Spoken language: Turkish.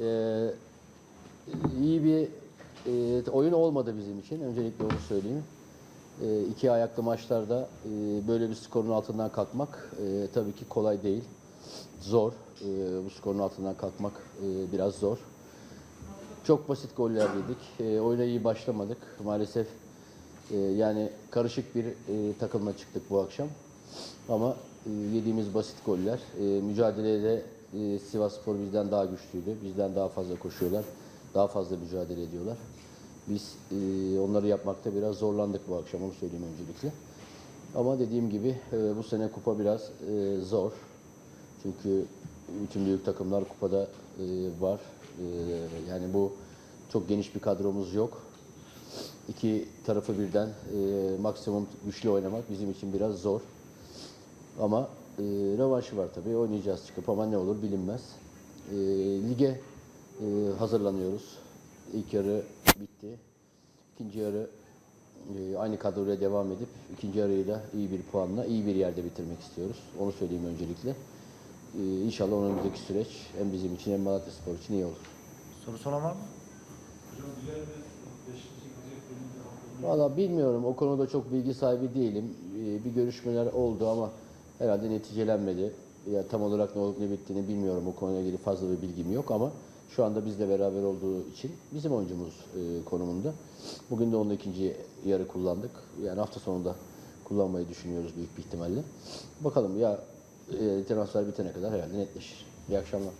e, iyi bir e, oyun olmadı bizim için. Öncelikle onu söyleyeyim. E, iki ayaklı maçlarda e, böyle bir skorun altından kalkmak e, tabii ki kolay değil. Zor. E, bu skorun altından kalkmak e, biraz zor. Çok basit goller yedik. E, oyuna iyi başlamadık. Maalesef e, yani karışık bir e, takımla çıktık bu akşam. Ama e, yediğimiz basit goller. E, mücadelede e, Sivasspor bizden daha güçlüydü. Bizden daha fazla koşuyorlar. Daha fazla mücadele ediyorlar. Biz e, onları yapmakta biraz zorlandık bu akşam onu söyleyeyim öncelikle. Ama dediğim gibi e, bu sene kupa biraz e, zor. Çünkü bütün büyük takımlar kupada e, var. E, yani bu çok geniş bir kadromuz yok. İki tarafı birden e, maksimum güçlü oynamak bizim için biraz zor. Ama e, rövanşı var tabii. Oynayacağız çıkıp ama ne olur bilinmez. E, lige e, hazırlanıyoruz. İlk yarı bitti. İkinci yarı e, aynı kadroyla devam edip ikinci yarıyı da iyi bir puanla iyi bir yerde bitirmek istiyoruz. Onu söyleyeyim öncelikle. E, inşallah önümüzdeki süreç hem bizim için hem Malatya Spor için iyi olur. Soru olan var mı? Valla bilmiyorum. O konuda çok bilgi sahibi değilim. Ee, Bir görüşmeler oldu ama herhalde neticelenmedi. Ya tam olarak ne olup ne bittiğini bilmiyorum. O konuyla ilgili fazla bir bilgim yok ama şu anda bizle beraber olduğu için bizim oyuncumuz e, konumunda. Bugün de onun ikinci yarı kullandık. Yani hafta sonunda kullanmayı düşünüyoruz büyük bir ihtimalle. Bakalım ya e, transfer bitene kadar herhalde netleşir. İyi akşamlar.